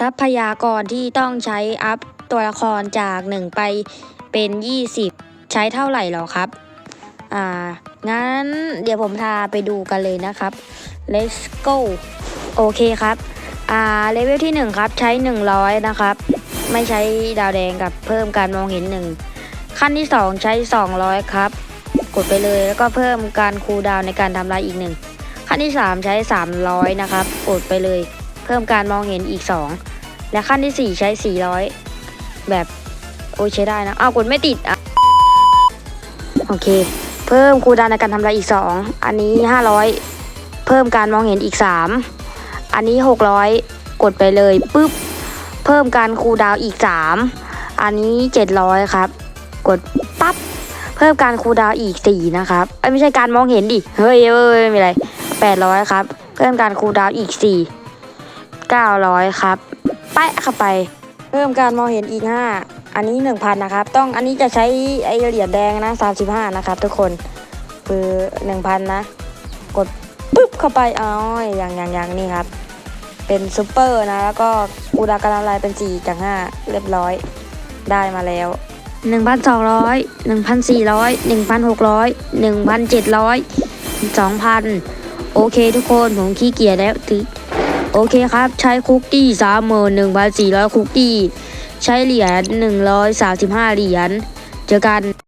ทรัพยากรที่ต้องใช้อัพตัวละครจาก 1 ไปเป็น 20 ใช้เท่าไหร่หรอครับ อ่า งั้นเดี๋ยวผมพาไปดูกันเลยนะครับ let's go โอเคครับ อ่า เลเวลที่ 1 ครับ ใช้ 100 นะครับ ไม่ใช้ดาวแดงกับเพิ่มการมองเห็น 1 ขั้นที่ 2 ใช้ 200 ครับ กดไปเลยแล้วก็เพิ่มการคูลดาวในการทำลายอีก 1 ขั้นที่ 3 ใช้ 300 นะครับ กดไปเลย พิ่มการมองเห็นอีก 2 และขั้นที่ 4 ใช้ 400 แบบโอ้ใช้ได้นะอ้าวกดไม่ติดอะโอเค เพิ่มคูดาวน์ในการทำลายอีก 2 อันนี้ 500 เพิ่มการมองเห็นอีก 3 อันนี้ 600 กดไปเลยปุ๊บเพิ่มการคูดาวอีก 3 อันนี้ 700 ครับ กดปั๊บเพิ่มการคูดาวอีก 4 นะครับเอ้ยไม่ใช่การมองเห็นดิเฮ้ยเอ้ยไม่เป็นไร800 ครับ เพิ่มการคูดาวอีก 4 900 ครับ แปะเข้าไป เพิ่มการมองเห็นอีก 5 อันนี้ 1,000 นะครับ ต้องอันนี้จะใช้ไอเหรียญแดงนะ 35 นะครับ ทุกคนคือ1,000 นะ กดปุ๊บเข้าไปอ๋ออย่างอย่างอย่างนี่ครับ เป็นซูเปอร์นะ แล้วก็อูดาการอะไรเป็น4จาก5เรียบร้อยได้มาแล้ว1,200 1,400 1,600 1,700 2,000 โอเคทุกคนผมขี้เกียจแล้วถือ โอเคครับ ใช้คุกกี้สามหมื่นหนึ่งพันสี่ร้อยคุกกี้ ใช้เหรียญหนึ่งร้อยสามสิบห้าเหรียญ เจอกัน